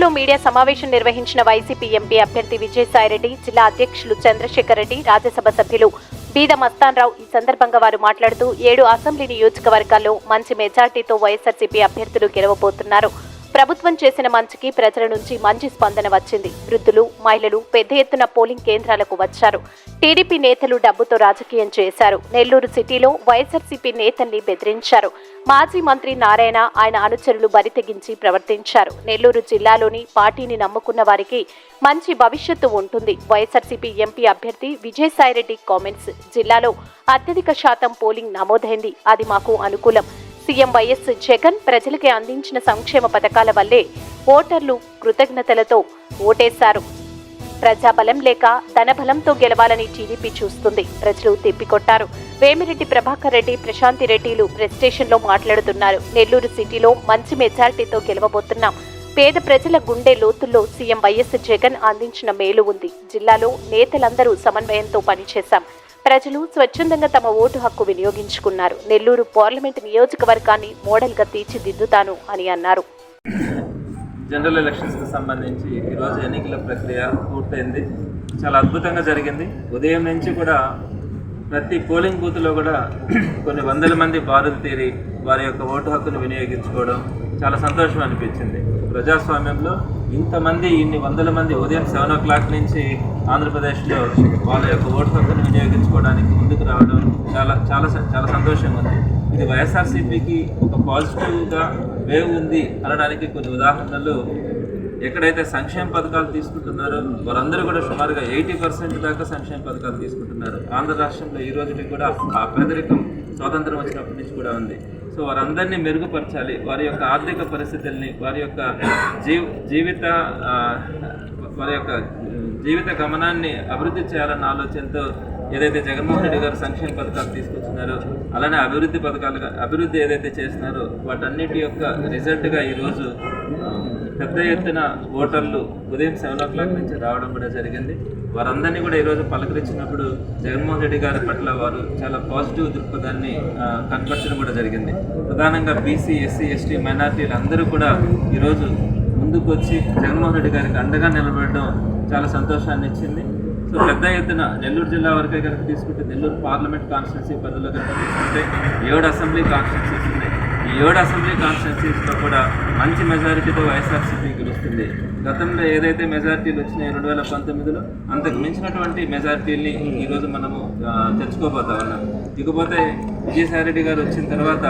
నెల్లూరులో మీడియా సమావేశం నిర్వహించిన వైసీపీ ఎంపీ అభ్యర్థి విజయసాయిరెడ్డి జిల్లా అధ్యక్షులు చంద్రశేఖర్ రెడ్డి రాజ్యసభ సభ్యులు బీద మస్తాన్రావు ఈ సందర్భంగా వారు మాట్లాడుతూ ఏడు అసెంబ్లీ నియోజకవర్గాల్లో మంచి మెజార్టీతో వైఎస్ఆర్సీపీ అభ్యర్థులు గెలవబోతున్నారు. ప్రభుత్వం చేసిన మంచికి ప్రజల నుంచి మంచి స్పందన వచ్చింది. వృద్ధులు మహిళలు పెద్ద ఎత్తున పోలింగ్ కేంద్రాలకు వచ్చారు. టీడీపీ నేతలు డబ్బుతో రాజకీయం చేశారు. నెల్లూరు సిటీలో వైఎస్ఆర్సీపీ నేతల్ని బెదిరించారు. మాజీ మంత్రి నారాయణ ఆయన అనుచరులు బరితెగించి ప్రవర్తించారు. నెల్లూరు జిల్లాలోని పార్టీని నమ్ముకున్న వారికి మంచి భవిష్యత్తు ఉంటుంది. వైఎస్ఆర్సీపీ ఎంపీ అభ్యర్థి విజయసాయిరెడ్డి కామెంట్స్. జిల్లాలో అత్యధిక శాతం పోలింగ్ నమోదైంది. అది మాకు అనుకూలం. సీఎం వైఎస్ జగన్ ప్రజలకి అందించిన సంక్షేమ పథకాల వల్లే ఓటర్లు కృతజ్ఞతలతో ఓటేశారు. ప్రజాబలం లేక ధనబలంతో గెలవాలని టీడీపీ చూస్తుంది. ప్రజలు తిప్పికొట్టారు. వేమిరెడ్డి ప్రభాకర్ రెడ్డి ప్రశాంతి రెడ్డిలు ప్రెస్ స్టేషన్లో మాట్లాడుతున్నారు. నెల్లూరు సిటీలో మంచి మెజార్టీతో గెలవబోతున్నాం పేద ప్రజల గుండె లోతుల్లో సీఎం వైఎస్ జగన్ అందించిన మేలు ఉంది. జిల్లాలో నేతలందరూ సమన్వయంతో పనిచేశాం. ప్రజలు స్వచ్ఛందంగా తమ ఓటు హక్కు వినియోగించుకున్నారు. నెల్లూరు పార్లమెంట్ నియోజకవర్గాన్ని మోడల్గా తీర్చిదిద్దుతాను అని అన్నారు. జనరల్ ఎలక్షన్స్కి సంబంధించి ఈరోజు ఎన్నికల ప్రక్రియ పూర్తయింది. చాలా అద్భుతంగా జరిగింది. ఉదయం నుంచి కూడా ప్రతి పోలింగ్ బూత్లో కూడా కొన్ని వందల మంది బాధలు తీరి వారి యొక్క ఓటు హక్కును వినియోగించుకోవడం చాలా సంతోషం అనిపించింది. ప్రజాస్వామ్యంలో ఇంతమంది ఇన్ని వందల మంది ఉదయం సెవెన్ ఓ క్లాక్ నుంచి ఆంధ్రప్రదేశ్లో వాళ్ళ యొక్క ఓటు హక్కును వినియోగించుకోవడానికి ముందుకు రావడం చాలా చాలా చాలా సంతోషంగా ఉంది. ఇది వైఎస్ఆర్సీపీకి ఒక పాజిటివ్గా వేవ్ ఉంది అనడానికి కొన్ని ఉదాహరణలు ఎక్కడైతే సంక్షేమ పథకాలు తీసుకుంటున్నారో వారందరూ కూడా సుమారుగా ఎయిటీ పర్సెంట్ దాకా సంక్షేమ పథకాలు తీసుకుంటున్నారు. ఆంధ్ర రాష్ట్రంలో ఈ రోజుకి కూడా ఆ పేదరికం స్వాతంత్రం వచ్చినప్పటి నుంచి కూడా ఉంది. సో వారందరినీ మెరుగుపరచాలి. వారి యొక్క ఆర్థిక పరిస్థితుల్ని వారి యొక్క జీవ జీవిత వారి యొక్క జీవిత గమనాన్ని అభివృద్ధి చేయాలన్న ఆలోచనతో ఏదైతే జగన్మోహన్ రెడ్డి గారు సంక్షేమ పథకాలు తీసుకొచ్చినారో అలానే అభివృద్ధి పథకాలుగా అభివృద్ధి ఏదైతే చేస్తున్నారో వాటన్నిటి యొక్క రిజల్ట్గా ఈరోజు పెద్ద ఎత్తున ఓటర్లు ఉదయం సెవెన్ ఓ క్లాక్ నుంచి రావడం కూడా జరిగింది. వారందరినీ కూడా ఈరోజు పలకరించినప్పుడు జగన్మోహన్ రెడ్డి గారి పట్ల వారు చాలా పాజిటివ్ దృక్పథాన్ని కనపరచడం కూడా జరిగింది. ప్రధానంగా బీసీ ఎస్సీ ఎస్టీ మైనార్టీలు అందరూ కూడా ఈరోజు ముందుకు వచ్చి జగన్మోహన్ రెడ్డి గారికి అండగా నిలబడడం చాలా సంతోషాన్ని ఇచ్చింది. సో పెద్ద ఎత్తున నెల్లూరు జిల్లా వరకే కనుక తీసుకుంటే నెల్లూరు పార్లమెంట్ కాన్స్టిట్యున్సీ పరిధిలో కనుక తీసుకుంటే ఏడు అసెంబ్లీ కాన్స్టిట్యున్సీస్ ఏడు అసెంబ్లీ కాన్స్టిట్యున్సీస్లో కూడా మంచి మెజారిటీతో వైఎస్ఆర్సీపీ గెలుస్తుంది. గతంలో ఏదైతే మెజారిటీలు వచ్చినాయి రెండు వేల పంతొమ్మిదిలో అంతకు మించినటువంటి మెజారిటీని ఈరోజు మనము తెచ్చుకోబోతా ఉన్నాం. ఇకపోతే విజయసాయిరెడ్డి గారు వచ్చిన తర్వాత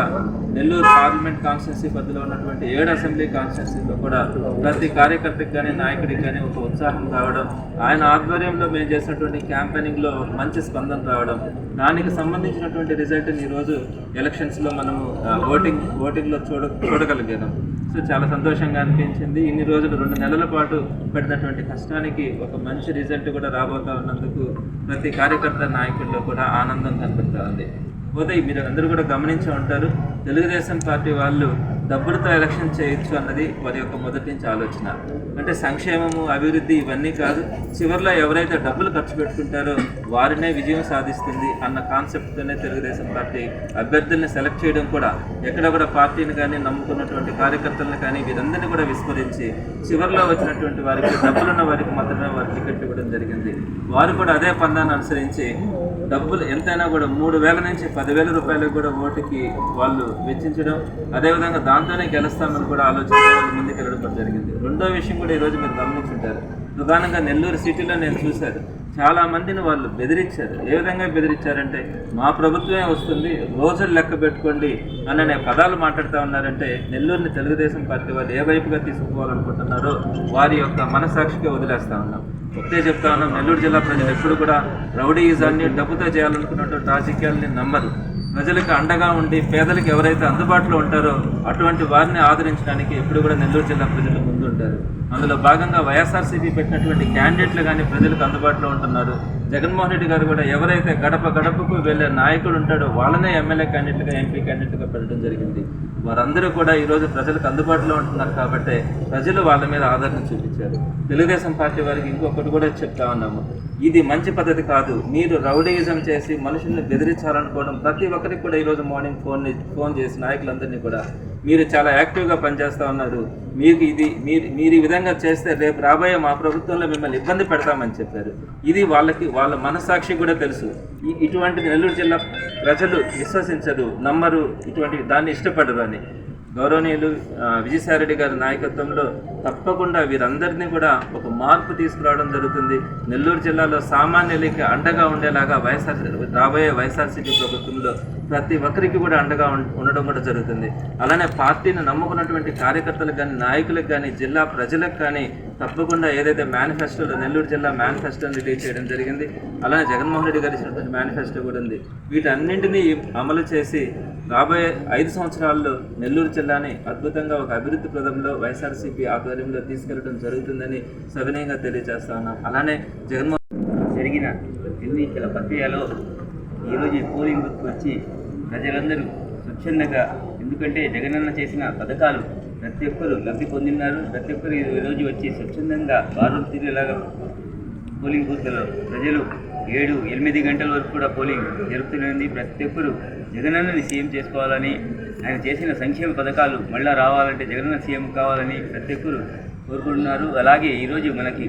నెల్లూరు పార్లమెంట్ కాన్స్టిట్యున్సీ పరిధిలో ఉన్నటువంటి ఏడు అసెంబ్లీ కాన్స్టిట్యున్సీలో కూడా ప్రతి కార్యకర్తకి కానీ నాయకుడికి కానీ ఒక ఉత్సాహం రావడం ఆయన ఆధ్వర్యంలో మేము చేసినటువంటి క్యాంపెయినింగ్లో మంచి స్పందన రావడం దానికి సంబంధించినటువంటి రిజల్ట్ని ఈరోజు ఎలక్షన్స్లో మనము ఓటింగ్ ఓటింగ్లో చూడ చూడగలిగాం. సో చాలా సంతోషంగా అనిపించింది. ఇన్ని రోజులు రెండు నెలల పాటు పడినటువంటి కష్టానికి ఒక మంచి రిజల్ట్ కూడా రాబోతా ఉన్నందుకు ప్రతి కార్యకర్త నాయకుల్లో కూడా ఆనందం కనబడుతూ ఉంది. పోతే మీరు అందరూ కూడా గమనించి ఉంటారు. తెలుగుదేశం పార్టీ వాళ్ళు డబ్బులతో ఎలక్షన్ చేయొచ్చు అన్నది వారి యొక్క మొదటి నుంచి ఆలోచన. అంటే సంక్షేమము అభివృద్ధి ఇవన్నీ కాదు చివరిలో ఎవరైతే డబ్బులు ఖర్చు పెట్టుకుంటారో వారినే విజయం సాధిస్తుంది అన్న కాన్సెప్ట్తోనే తెలుగుదేశం పార్టీ అభ్యర్థుల్ని సెలెక్ట్ చేయడం కూడా ఎక్కడ కూడా పార్టీని కానీ నమ్ముకున్నటువంటి కార్యకర్తలను కానీ వీరందరినీ కూడా విస్మరించి చివరిలో వచ్చినటువంటి వారికి డబ్బులున్న వారికి మాత్రమే వారి టికెట్ ఇవ్వడం జరిగింది. వారు కూడా అదే పందాన్ని అనుసరించి డబ్బులు ఎంతైనా కూడా మూడు వేల నుంచి పదివేల రూపాయలకు కూడా ఓటుకి వాళ్ళు వెచ్చించడం అదేవిధంగా దాంతోనే గెలుస్తామని కూడా ఆలోచన వాళ్ళు ముందుకు వెళ్ళడం జరిగింది. రెండో విషయం కూడా ఈరోజు మీరు గమనించుంటారు. ప్రధానంగా నెల్లూరు సిటీలో నేను చూశాను. చాలా మందిని వాళ్ళు బెదిరించారు. ఏ విధంగా బెదిరించారంటే మా ప్రభుత్వమే వస్తుంది రోజులు లెక్క పెట్టుకోండి అనే పదాలు మాట్లాడుతూ ఉన్నారంటే నెల్లూరుని తెలుగుదేశం పార్టీ వాళ్ళు ఏ వైపుగా తీసుకుపోవాలనుకుంటున్నారో వారి యొక్క మనసాక్షిగా వదిలేస్తా ఉన్నాం. ఒకటే చెప్తా ఉన్నాం నెల్లూరు జిల్లా ప్రజలు ఎప్పుడు కూడా రౌడీయిజాన్ని డబ్బుతో చేయాలనుకున్నటువంటి రాజకీయాల్ని నమ్మరు. ప్రజలకు అండగా ఉండి పేదలకు ఎవరైతే అందుబాటులో ఉంటారో అటువంటి వారిని ఆదరించడానికి ఎప్పుడు కూడా నెల్లూరు జిల్లా ప్రజలు ముందుంటారు అందులో భాగంగా వైఎస్ఆర్సీపీ పెట్టినటువంటి క్యాండిడేట్లు కానీ ప్రజలకు అందుబాటులో ఉంటున్నారు. జగన్మోహన్ రెడ్డి గారు కూడా ఎవరైతే గడప గడపకు వెళ్ళే నాయకుడు ఉంటాడో వాళ్ళనే ఎమ్మెల్యే క్యాండిడేట్గా ఎంపీ క్యాండిడేట్గా పెట్టడం జరిగింది. వారందరూ కూడా ఈరోజు ప్రజలకు అందుబాటులో ఉంటున్నారు కాబట్టి ప్రజలు వాళ్ళ మీద ఆదరణ చూపించారు. తెలుగుదేశం పార్టీ వారికి ఇంకొకటి కూడా చెప్తా ఉన్నాము. ఇది మంచి పద్ధతి కాదు. మీరు రౌడీయిజం చేసి మనుషుల్ని బెదిరించాలనుకోవడం ప్రతి ఒక్కరికి కూడా ఈరోజు మార్నింగ్ ఫోన్ ఫోన్ చేసి నాయకులందరినీ కూడా మీరు చాలా యాక్టివ్గా పనిచేస్తూ ఉన్నారు. మీకు ఇది మీరు మీరు ఈ విధంగా చేస్తే రేపు రాబోయే మా ప్రభుత్వంలో మిమ్మల్ని ఇబ్బంది పెడతామని చెప్పారు. ఇది వాళ్ళకి వాళ్ళ మనసాక్షి కూడా తెలుసు. ఈ- ఇటువంటి నెల్లూరు జిల్లా ప్రజలు విశ్వసించరు నమ్మరు ఇటువంటి దాన్ని ఇష్టపడరు అని. గౌరవనీయులు విజయసాయిరెడ్డి గారి నాయకత్వంలో తప్పకుండా వీరందరినీ కూడా ఒక మార్పు తీసుకురావడం జరుగుతుంది. నెల్లూరు జిల్లాలో సామాన్యులకి అండగా ఉండేలాగా వైఎస్ఆర్ రాబోయే వైఎస్ఆర్సీపీ ప్రభుత్వంలో ప్రతి ఒక్కరికి కూడా అండగా ఉండడం కూడా జరుగుతుంది. అలానే పార్టీని నమ్ముకున్నటువంటి కార్యకర్తలకు కానీ నాయకులకు కానీ జిల్లా ప్రజలకు కానీ తప్పకుండా ఏదైతే మేనిఫెస్టోలో నెల్లూరు జిల్లా మేనిఫెస్టోని రిలీజ్ చేయడం జరిగింది. అలానే జగన్మోహన్ రెడ్డి గారు ఇచ్చినటువంటి మేనిఫెస్టో కూడా ఉంది. వీటన్నింటినీ అమలు చేసి రాబోయే ఐదు సంవత్సరాల్లో నెల్లూరు జిల్లాని అద్భుతంగా ఒక అభివృద్ధి ప్రదంలో వైఎస్ఆర్సీపీ ఆధ్వర్యంలో తీసుకెళ్ళడం జరుగుతుందని సవినయంగా తెలియజేస్తా ఉన్నాం. అలానే జగన్మోహన్ జరిగిన ఎన్నికల ప్రక్రియలో ఈరోజు ఈ పోలింగ్ వచ్చి ప్రజలందరూ స్వచ్ఛందంగా ఎందుకంటే జగనన్న చేసిన పథకాలు ప్రతి ఒక్కరు లబ్ధి పొందినారు. ప్రతి ఒక్కరు ఈరోజు వచ్చి స్వచ్ఛందంగా బారులు తిరిగేలాగా పోలింగ్ బూత్లలో ప్రజలు ఏడు ఎనిమిది గంటల వరకు కూడా పోలింగ్ జరుగుతున్నది ప్రతి ఒక్కరు జగనన్నని సీఎం చేసుకోవాలని ఆయన చేసిన సంక్షేమ పథకాలు మళ్ళా రావాలంటే జగనన్న సీఎం కావాలని ప్రతి ఒక్కరు కోరుకుంటున్నారు. అలాగే ఈరోజు మనకి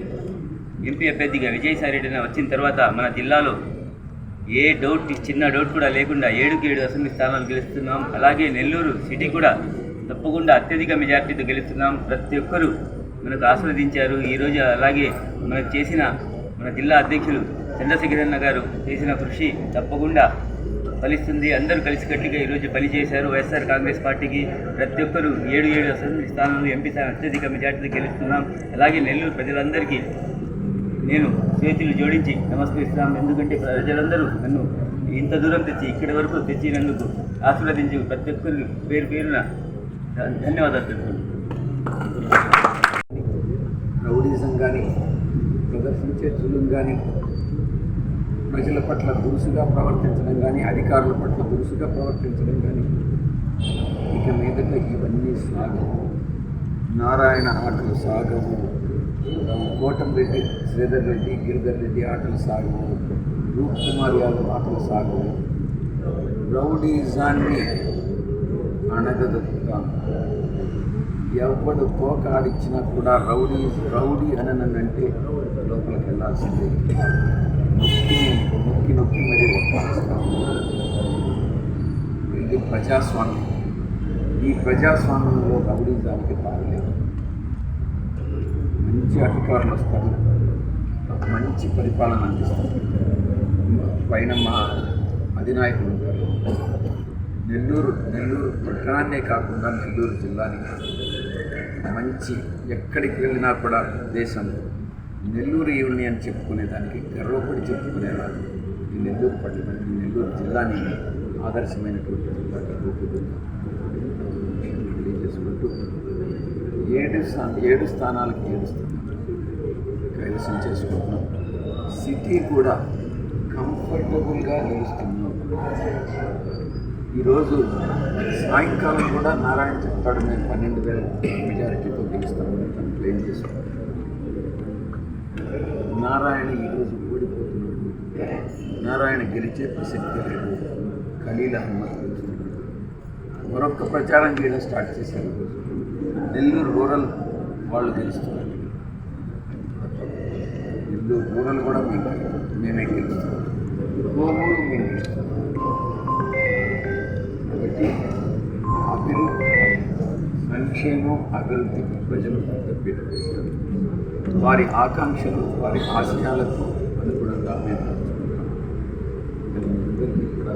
ఎంపీ అభ్యర్థిగా విజయసాయి రెడ్డి వచ్చిన తర్వాత మన జిల్లాలో ఏ డౌట్ చిన్న డౌట్ కూడా లేకుండా ఏడుకి ఏడు అసెంబ్లీ స్థానాలు గెలుస్తున్నాం. అలాగే నెల్లూరు సిటీ కూడా తప్పకుండా అత్యధిక మెజార్టీతో గెలుస్తున్నాం. ప్రతి ఒక్కరూ మనకు ఆస్వాదించారు ఈరోజు అలాగే మనకు చేసిన మన జిల్లా అధ్యక్షులు చంద్రశేఖరన్న గారు చేసిన కృషి తప్పకుండా ఫలిస్తుంది. అందరూ కలిసికట్టుగా ఈరోజు పనిచేశారు. వైఎస్ఆర్ కాంగ్రెస్ పార్టీకి ప్రతి ఒక్కరూ ఏడు ఏడు అసెంబ్లీ స్థానాలు ఎంపీ స్థానం అత్యధిక మెజార్టీతో గెలుస్తున్నాం. అలాగే నెల్లూరు ప్రజలందరికీ నేను చేతులు జోడించి నమస్కరిస్తున్నాను ఎందుకంటే ప్రజలందరూ నన్ను ఇంత దూరం తెచ్చి ఇక్కడి వరకు తెచ్చినందుకు ఆశీర్వదించి ప్రతి ఒక్కరికి పేరు పేరున ధన్యవాదాలు తెలుపుతున్నాను రౌడీజం కానీ ప్రదర్శించే జులుం కానీ ప్రజల పట్ల దురుసుగా ప్రవర్తించడం కానీ అధికారుల పట్ల దురుసుగా ప్రవర్తించడం కానీ ఇక మీదట ఇవన్నీ సాగవు. నారాయణ ఆటలు సాగవు. కోటంరెడ్డి శ్రీధర్ రెడ్డి గిరిధర్ రెడ్డి ఆటలు సాగు రూప్ కుమార్ యాదవ్ ఆటలు సాగు రౌడీజాన్ని అణగదొక్కుతాం. ఎవడు తోక ఆడిచ్చినా కూడా రౌడీ రౌడీ అననంటే లోపలికి వెళ్ళాల్సిందే నొక్కి నొక్కి నొక్కి మరీ ఇది ప్రజాస్వామ్యం. ఈ ప్రజాస్వామ్యంలో రౌడీజానికి తాగలేదు మంచి అధికారులు వస్తారు. మంచి పరిపాలన అందిస్తారు. పైన మా అధినాయకులు గారు నెల్లూరు నెల్లూరు పట్టణాన్నే కాకుండా నెల్లూరు జిల్లాని మంచి ఎక్కడికి వెళ్ళినా కూడా దేశంలో నెల్లూరు ఈవిని అని చెప్పుకునేదానికి గర్వపడి చెప్పుకునేవారు ఈ నెల్లూరు పట్టణం ఈ నెల్లూరు జిల్లాని ఆదర్శమైనటువంటి జిల్లాగా రూపుదిద్దాం తెలియజేసుకుంటూ ఏడు స్థా- ఏడు స్థానాలకి ఏడు స్థానాలు. కైవసం చేసుకుంటున్నాం. సిటీ కూడా కంఫర్టబుల్గా నిలుస్తున్నాం ఈరోజు సాయంకాలం కూడా నారాయణ చెప్తాడు నేను పన్నెండు వేల మెజారిటీతో గెలుస్తామని తను క్లెయిమ్ నారాయణ ఈరోజు ఓడిపోతున్నాడు. నారాయణ గెలిచే ప్రసక్తి లేదు. ఖలీల్ అహ్మద్ మరొక ప్రచారం చేయడం స్టార్ట్ చేశారు. ఈరోజు నెల్లూరు రూరల్ వాళ్ళు గెలుస్తున్నారు. నెల్లూరు రూరల్ కూడా మీకు మేమే గెలుస్తాం కోమూరు మేము కాబట్టి అభివృద్ధి సంక్షేమం అభివృద్ధికి ప్రజలు పెద్దపీట వారి ఆకాంక్షలు వారి ఆశయాలకు అనుగుణంగా మేము నడుచుకుంటాం అందరికీ కూడా